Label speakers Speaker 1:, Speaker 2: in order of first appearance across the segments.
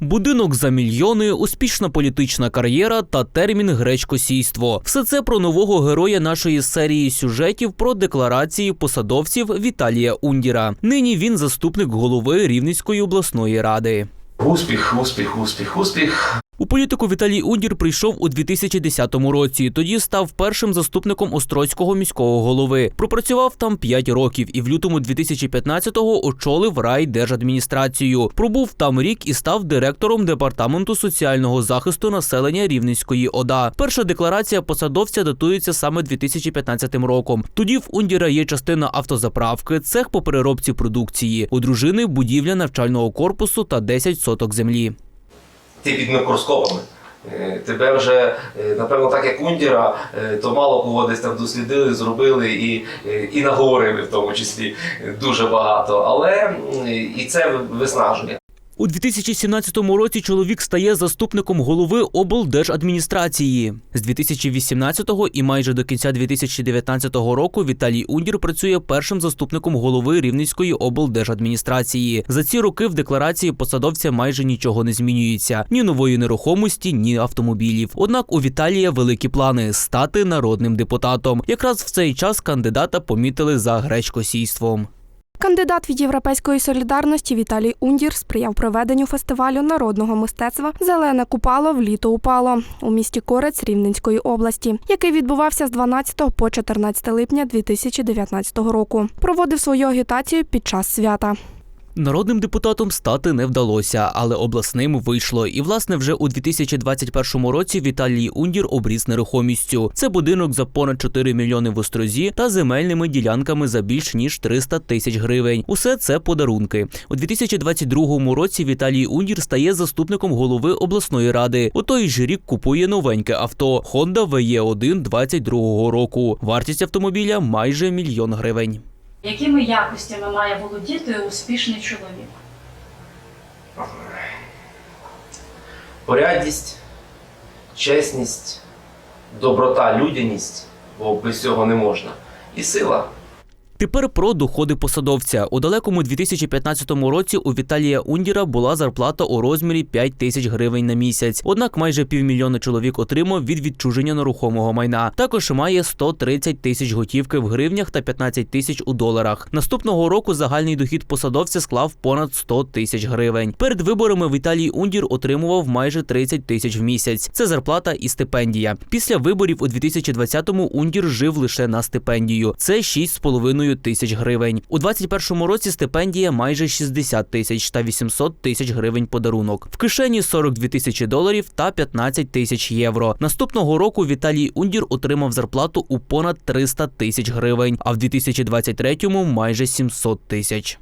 Speaker 1: Будинок за мільйони, успішна політична кар'єра та термін гречкосійство. Все це про нового героя нашої серії сюжетів про декларації посадовців Віталія Ундіра. Нині він заступник голови Рівненської обласної ради.
Speaker 2: Успіх, успіх, успіх, успіх.
Speaker 1: У політику Віталій Ундір прийшов у 2010 році. Тоді став першим заступником Острозького міського голови. Пропрацював там 5 років і в лютому 2015-го очолив райдержадміністрацію. Пробув там рік і став директором департаменту соціального захисту населення Рівненської ОДА. Перша декларація посадовця датується саме 2015 роком. Тоді в Ундіра є частина автозаправки, цех по переробці продукції, у дружини будівля навчального корпусу та 10 соток землі.
Speaker 2: Ти під мікроскопами. Е, Тебе вже, е, напевно, так як Ундіра, е, то мало кого десь там дослідили, зробили і, і наговорили в тому числі дуже багато. Але і це виснажує.
Speaker 1: У 2017 році чоловік стає заступником голови облдержадміністрації. З 2018-го і майже до кінця 2019 року Віталій Ундір працює першим заступником голови Рівненської облдержадміністрації. За ці роки в декларації посадовця майже нічого не змінюється: ні нової нерухомості, ні автомобілів. Однак у Віталія великі плани стати народним депутатом. Якраз в цей час кандидата помітили за гречкосійством.
Speaker 3: Кандидат від Європейської солідарності Віталій Ундір сприяв проведенню фестивалю народного мистецтва Зелене купало в літо упало у місті Корець Рівненської області, який відбувався з 12 по 14 липня 2019 року. Проводив свою агітацію під час свята.
Speaker 1: Народним депутатом стати не вдалося, але обласним вийшло. І власне вже у 2021 році Віталій Ундір обріз нерухомістю. Це будинок за понад 4 мільйони в острозі та земельними ділянками за більш ніж 300 тисяч гривень. Усе це подарунки. У 2022 році Віталій Ундір стає заступником голови обласної ради. У той же рік купує новеньке авто Honda VE1 22 року. Вартість автомобіля майже мільйон гривень.
Speaker 4: Якими якостями має володіти успішний чоловік?
Speaker 2: Порядність, чесність, доброта, людяність, бо без цього не можна. І сила.
Speaker 1: Тепер про доходи посадовця. У далекому 2015 році у Віталія Ундіра була зарплата у розмірі 5 тисяч гривень на місяць. Однак майже півмільйона чоловік отримав від відчуження нерухомого майна. Також має 130 тисяч готівки в гривнях та 15 тисяч у доларах. Наступного року загальний дохід посадовця склав понад 100 тисяч гривень. Перед виборами Віталій Ундір отримував майже 30 тисяч в місяць. Це зарплата і стипендія. Після виборів у 2020-му Ундір жив лише на стипендію. Це 6,5 тисяч гривень. У 2021 році стипендія майже 60 тисяч та 800 тисяч гривень подарунок. В кишені 42 тисячі доларів та 15 тисяч євро. Наступного року Віталій Ундір отримав зарплату у понад 300 тисяч гривень, а в 2023-му майже 700 тисяч.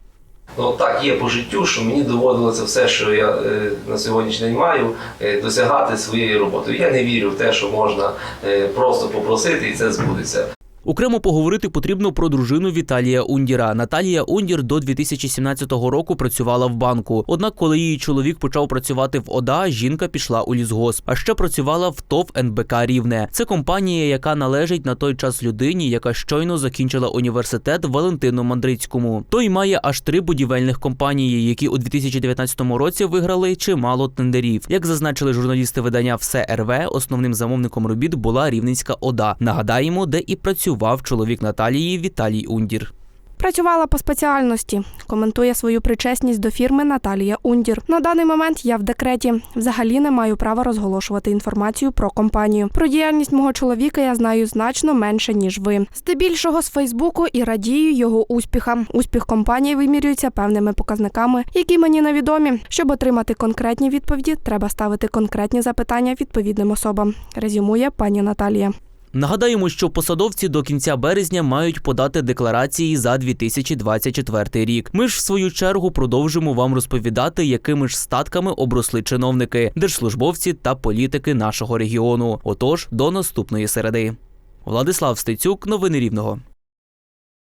Speaker 2: Ну так є по життю, що мені доводилося все, що я е, на сьогоднішній день маю, е, досягати своєю роботою. Я не вірю в те, що можна е, просто попросити і це збудеться.
Speaker 1: Окремо поговорити потрібно про дружину Віталія Ундіра. Наталія Ундір до 2017 року працювала в банку. Однак, коли її чоловік почав працювати в ОДА, жінка пішла у лісгосп. А ще працювала в ТОВ НБК Рівне. Це компанія, яка належить на той час людині, яка щойно закінчила університет Валентину Мандрицькому. Той має аж три будівельних компанії, які у 2019 році виграли чимало тендерів. Як зазначили журналісти видання Все РВ, основним замовником робіт була Рівненська ОДА. Нагадаємо, де і працював чоловік Наталії Віталій Ундір.
Speaker 3: Працювала по спеціальності. Коментує свою причесність до фірми Наталія Ундір. На даний момент я в декреті. Взагалі не маю права розголошувати інформацію про компанію. Про діяльність мого чоловіка я знаю значно менше ніж ви. Здебільшого з Фейсбуку і радію його успіхам. Успіх компанії вимірюється певними показниками, які мені невідомі. Щоб отримати конкретні відповіді, треба ставити конкретні запитання відповідним особам. Резюмує пані Наталія.
Speaker 1: Нагадаємо, що посадовці до кінця березня мають подати декларації за 2024 рік. Ми ж в свою чергу продовжимо вам розповідати, якими ж статками обросли чиновники, держслужбовці та політики нашого регіону. Отож, до наступної середи. Владислав Стецюк, новини Рівного.